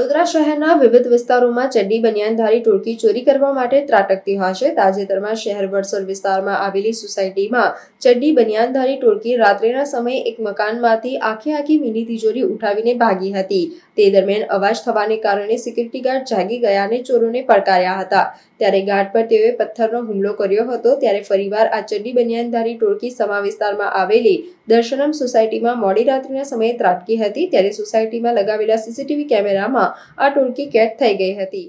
વડોદરા શહેરના વિવિધ વિસ્તારોમાં ચડ્ડી બનિયાનધારી ટોળકી ચોરી કરવા માટે ત્રાટકતી હશે. તાજેતરમાં શહેર વડસર વિસ્તારમાં આવેલી સોસાયટીમાં ચડ્ડી બનિયાનધારી ટોળકી રાત્રિના સમયે એક મકાનમાંથી આખી આખી મીની તિજોરી ઉઠાવીને ભાગી હતી. તે દરમિયાન અવાજ થવાને કારણે સિક્યુરિટી ગાર્ડ જાગી ગયા અને ચોરોને પડકાર્યા હતા. ત્યારે ગાઢ પર તેઓએ પથ્થરનો હુમલો કર્યો હતો. ત્યારે ફરીવાર આ ચડ્ડી બનિયાનધારી ટોળકી સમા વિસ્તારમાં આવેલી દર્શનમ સોસાયટીમાં મોડી રાત્રિના સમયે ત્રાટકી હતી. ત્યારે સોસાયટીમાં લગાવેલા સીસીટીવી કેમેરામાં આ ટોળકી કેદ થઈ ગઈ હતી.